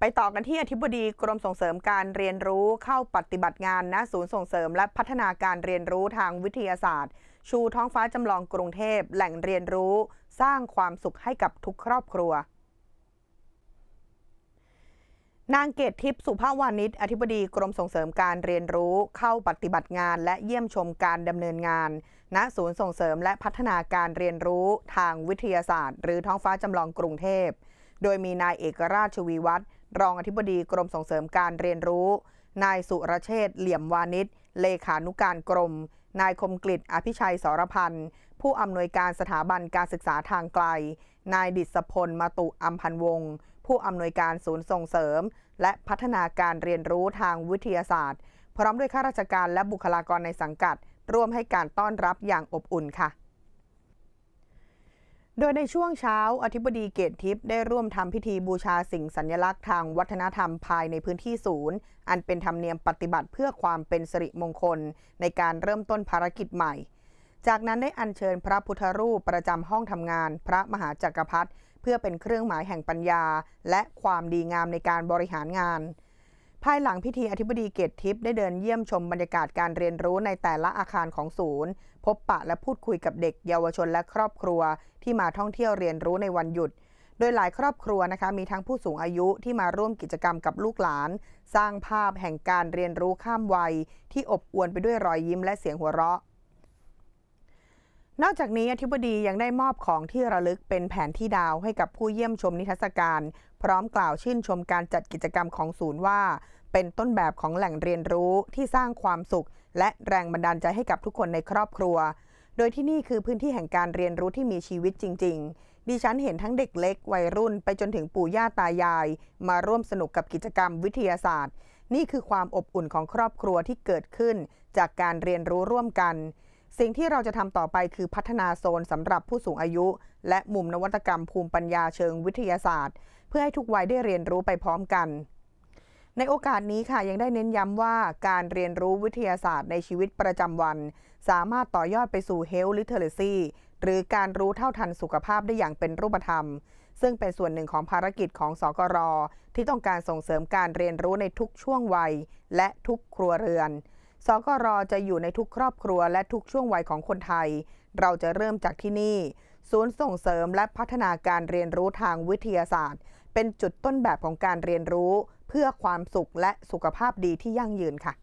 ไปต่อกันที่อธิบดีกรมส่งเสริมการเรียนรู้เข้าปฏิบัติงานณศูนย์ส่งเสริมและพัฒนาการเรียนรู้ทางวิทยาศาสตร์ ชูท้องฟ้าจำลองกรุงเทพแหล่งเรียนรู้ สร้างความสุขให้กับทุกครอบครัวนางเกตทิพย์สุภาวานิชอธิบดีกรมส่งเสริมการเรียนรู้เข้าปฏิบัติงานและเยี่ยมชมการดำเนินงาน ณศูนย์ส่งเสริมและพัฒนาการเรียนรู้ทางวิทยาศาสตร์ หรือท้องฟ้าจำลองกรุงเทพ โดยมีนายเอกราชชวีวัฒน์ รองอธิบดีกรมส่งเสริมการเรียนรู้ นายสุรเชษเหลี่ยมวานิชเลขานุการกรม นายคมกลิอภิชัยสรพันธ์ ผู้อำนวยการสถาบันการศึกษาทางไกล นายดิษพลมาตุอัมพันวงศ์ผู้อำนวยการศูนย์ส่งเสริม และพัฒนาการเรียนรู้ทางวิทยาศาสตร์ พร้อมด้วยข้าราชการและบุคลากรในสังกัด ร่วมให้การต้อนรับอย่างอบอุ่นค่ะ โดยในช่วงเช้าอธิบดีเกตทิพย์ได้ร่วมทำพิธีบูชาสิ่งสัญลักษณ์ทางวัฒนธรรมภายในพื้นที่ศูนย์ อันเป็นธรรมเนียมปฏิบัติเพื่อความเป็นสิริมงคล ในการเริ่มต้นภารกิจใหม่ จากนั้นได้อัญเชิญพระพุทธรูปประจำห้องทำงาน พระมหาจักรพรรดิเพื่อเป็นเครื่องหมายแห่งปัญญา และความดีงามในการบริหารงาน ภายหลังพิธีอธิบดีเกตทิพย์ได้เดินเยี่ยมชมบรรยากาศการเรียนรู้ในแต่ละอาคารของศูนย์ พบปะและพูดคุยกับเด็กเยาวชนและครอบครัว ที่มาท่องเที่ยวเรียนรู้ในวันหยุด โดยหลายครอบครัวนะคะมีทั้งผู้สูงอายุที่มาร่วมกิจกรรมกับลูกหลาน สร้างภาพแห่งการเรียนรู้ข้ามวัย ที่อบอวลไปด้วยรอยยิ้มและเสียงหัวเราะ นอกจากนี้อธิบดียังได้มอบของที่ระลึกเป็นแผนที่ดาวให้กับผู้เยี่ยมชมนิทรรศการ พร้อมกล่าวชื่นชมการจัดกิจกรรมของศูนย์ว่า เป็นต้นแบบของแหล่งเรียนรู้ที่สร้างความสุข และแรงบันดาลใจให้กับทุกคนในครอบครัว โดยที่นี่คือพื้นที่แห่งการเรียนรู้ที่มีชีวิตจริง ๆ ดิฉันเห็นทั้งเด็กเล็ก วัยรุ่น ไปจนถึงปู่ย่าตายาย มาร่วมสนุกกับกิจกรรมวิทยาศาสตร์ นี่คือความอบอุ่นของครอบครัวที่เกิดขึ้น จากการเรียนรู้ร่วมกัน สิ่งที่เราจะทำต่อไปคือพัฒนาโซนสำหรับผู้สูงอายุ และมุมนวัตกรรมภูมิปัญญาเชิงวิทยาศาสตร์ เพื่อให้ทุกวัยได้เรียนรู้ไปพร้อมกัน ในโอกาสนี้ค่ะยังได้เน้นย้ำว่าการเรียนรู้วิทยาศาสตร์ในชีวิตประจำวัน สามารถต่อยอดไปสู่ Health Literacy หรือการรู้เท่าทันสุขภาพได้อย่างเป็นรูปธรรม ซึ่งเป็นส่วนหนึ่งของภารกิจของสกรที่ต้องการส่งเสริมการเรียนรู้ในทุกช่วงวัย และทุกครัวเรือน สกรจะอยู่ในทุกครอบครัวและทุกช่วงวัยของคนไทย เราจะเริ่มจากที่นี่ ศูนย์ส่งเสริมและพัฒนาการเรียนรู้ทางวิทยาศาสตร์ เป็นจุดต้นแบบของการเรียนรู้ เพื่อความสุขและสุขภาพดีที่ยั่งยืนค่ะ